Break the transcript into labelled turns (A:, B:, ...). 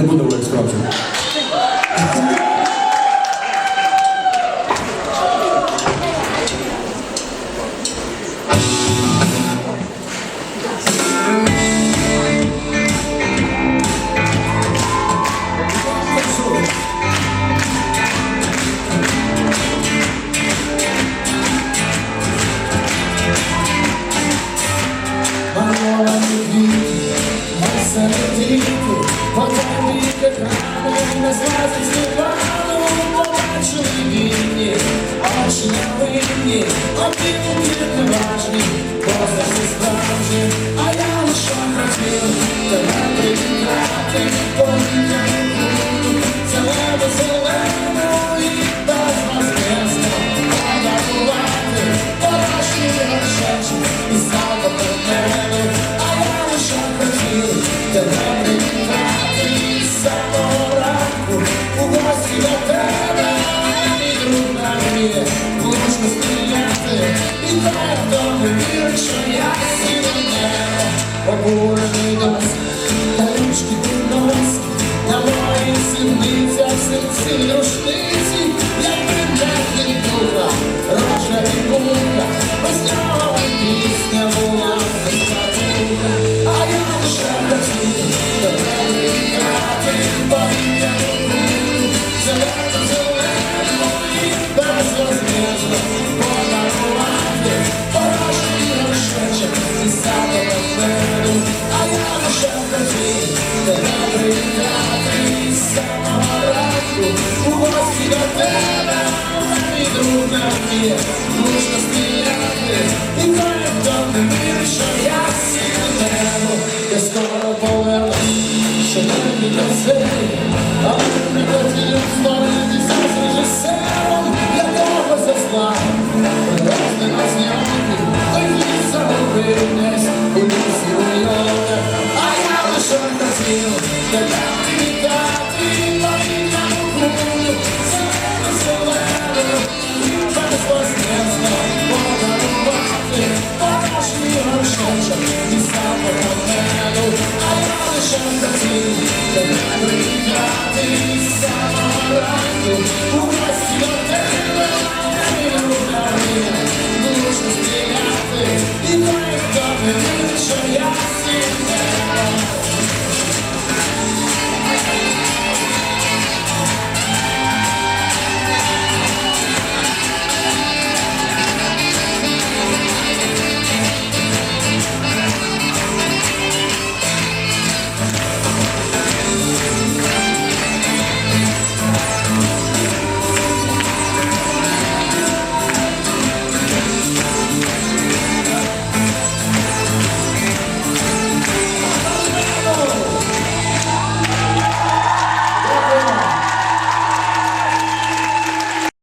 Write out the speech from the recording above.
A: then with the word sculpture. Екрани, не злазить з дивану, побачили вільні, очі невинні, обіймки неважні, поза всі справжні, а я лише хотів тебе привітати, canción на мені, стріляти, що я сіду небо, я скоро повернусь, що не красивий, але не хотів створитися з режисером, якого зйомки, той загубив десь у лісі а я лише хотів тебе